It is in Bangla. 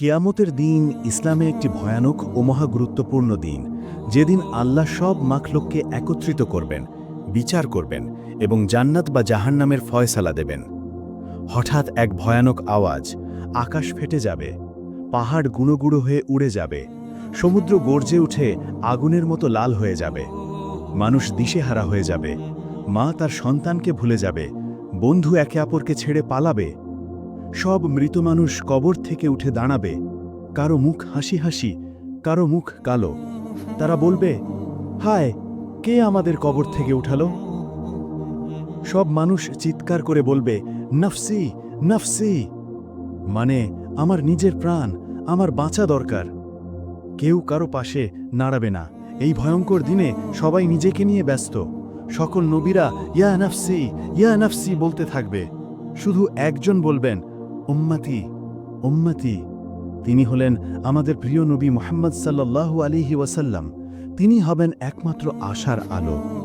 কেয়ামতের দিন ইসলামে একটি ভয়ানক ও মহা গুরুত্বপূর্ণ দিন। যেদিন আল্লাহ সব মাখলোককে একত্রিত করবেন, বিচার করবেন এবং জান্নাত বা জাহান্নামের ফয়সালা দেবেন। হঠাৎ এক ভয়ানক আওয়াজ, আকাশ ফেটে যাবে, পাহাড় গুঁড়ো হয়ে উড়ে যাবে, সমুদ্র গর্জে উঠে আগুনের মতো লাল হয়ে যাবে, মানুষ দিশেহারা হয়ে যাবে, মা তার সন্তানকে ভুলে যাবে, বন্ধু একে অপরকে ছেড়ে পালাবে সব মৃত মানুষ কবর থেকে উঠে দাঁড়াবে। কারও মুখ হাসি হাসি, কারও মুখ কালো। তারা বলবে, হায়, কে আমাদের কবর থেকে উঠালো? সব মানুষ চিৎকার করে বলবে, নফসি নফসি। মানে আমার নিজের প্রাণ, আমার বাঁচা দরকার। কেউ কারও পাশে নাড়াবে না। এই ভয়ঙ্কর দিনে সবাই নিজেকে নিয়ে ব্যস্ত। সকল নবীরা, ইয়া নফসি ইয়া নফসি বলতে থাকবে। শুধু একজন বলবেন উম্মতি উম্মতি। তিনি হলেন আমাদের প্রিয় নবী মোহাম্মদ সাল্লাল্লাহু আলিহি ওয়াসাল্লাম। তিনি হবেন একমাত্র আশার আলো।